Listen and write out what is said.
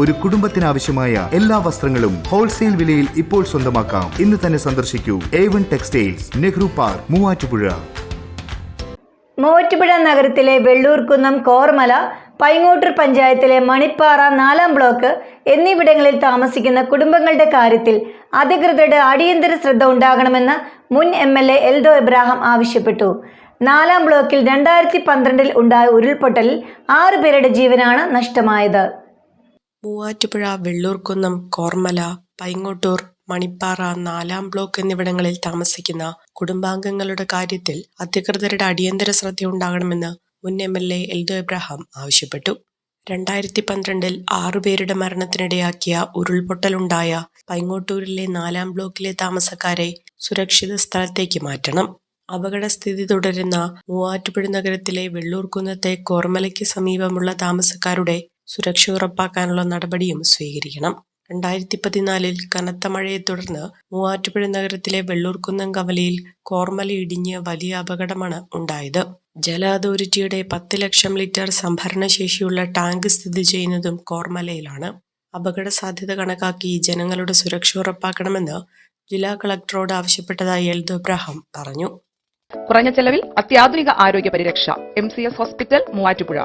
ഒരു കുടുംബത്തിനാവശ്യമായ എല്ലാ വസ്ത്രങ്ങളും ഹോൾസെയിൽ വിലയിൽ ഇപ്പോൾ സ്വന്തമാക്കാം. ഇന്ന് തന്നെ സന്ദർശിക്കൂ. A one textiles Nehru park Muvattupuzha. Muvattupuzha നഗരത്തിലെ വെള്ളൂർക്കുന്നം കോർമല പൈങ്ങോട്ടൂർ പഞ്ചായത്തിലെ മണിപ്പാറ നാലാം ബ്ലോക്ക് എന്നിവിടങ്ങളിൽ താമസിക്കുന്ന കുടുംബങ്ങളുടെ കാര്യത്തിൽ അധികൃതരുടെ അടിയന്തര ശ്രദ്ധ ഉണ്ടാകണമെന്ന് മുൻ M L A Eldho Abraham ആവശ്യപ്പെട്ടു. നാലാം ബ്ലോക്കിൽ രണ്ടായിരത്തി പന്ത്രണ്ടിൽ ഉണ്ടായ ഉരുൾപൊട്ടലിൽ ആറു പേരുടെ ജീവനാണ് നഷ്ടമായത്. മൂവാറ്റുപുഴ വെള്ളൂർക്കുന്നം കോർമല പൈങ്ങോട്ടൂർ മണിപ്പാറ നാലാം ബ്ലോക്ക് എന്നിവിടങ്ങളിൽ താമസിക്കുന്ന കുടുംബാംഗങ്ങളുടെ കാര്യത്തിൽ അധികൃതരുടെ അടിയന്തര ശ്രദ്ധയുണ്ടാകണമെന്ന് മുൻ M L A Eldho Abraham ആവശ്യപ്പെട്ടു. രണ്ടായിരത്തി പന്ത്രണ്ടിൽ ആറുപേരുടെ മരണത്തിനിടയാക്കിയ ഉരുൾപൊട്ടലുണ്ടായ പൈങ്ങോട്ടൂരിലെ നാലാം ബ്ലോക്കിലെ താമസക്കാരെ സുരക്ഷിത സ്ഥലത്തേക്ക് മാറ്റണം. അപകടസ്ഥിതി തുടരുന്ന മൂവാറ്റുപുഴ നഗരത്തിലെ വെള്ളൂർക്കുന്നത്തെ കോർമലയ്ക്ക് സമീപമുള്ള താമസക്കാരുടെ സുരക്ഷ ഉറപ്പാക്കാനുള്ള നടപടിയും സ്വീകരിക്കണം. രണ്ടായിരത്തി പതിനാലിൽ കനത്ത മഴയെ തുടർന്ന് മൂവാറ്റുപുഴ നഗരത്തിലെ വെള്ളൂർക്കുന്നം കവലയിൽ കോർമല ഇടിഞ്ഞ് വലിയ അപകടമാണ് ഉണ്ടായത്. ജല അതോറിറ്റിയുടെ പത്ത് ലക്ഷം ലിറ്റർ സംഭരണശേഷിയുള്ള ടാങ്ക് സ്ഥിതി ചെയ്യുന്നതും കോർമലയിലാണ്. അപകട സാധ്യത കണക്കാക്കി ജനങ്ങളുടെ സുരക്ഷ ഉറപ്പാക്കണമെന്ന് ജില്ലാ കളക്ടറോട് ആവശ്യപ്പെട്ടതായി എൽദു എബ്രഹാം പറഞ്ഞു. കുറഞ്ഞ ചെലവിൽ അത്യാധുനിക ആരോഗ്യ പരിരക്ഷ M C S hospital Muvattupuzha.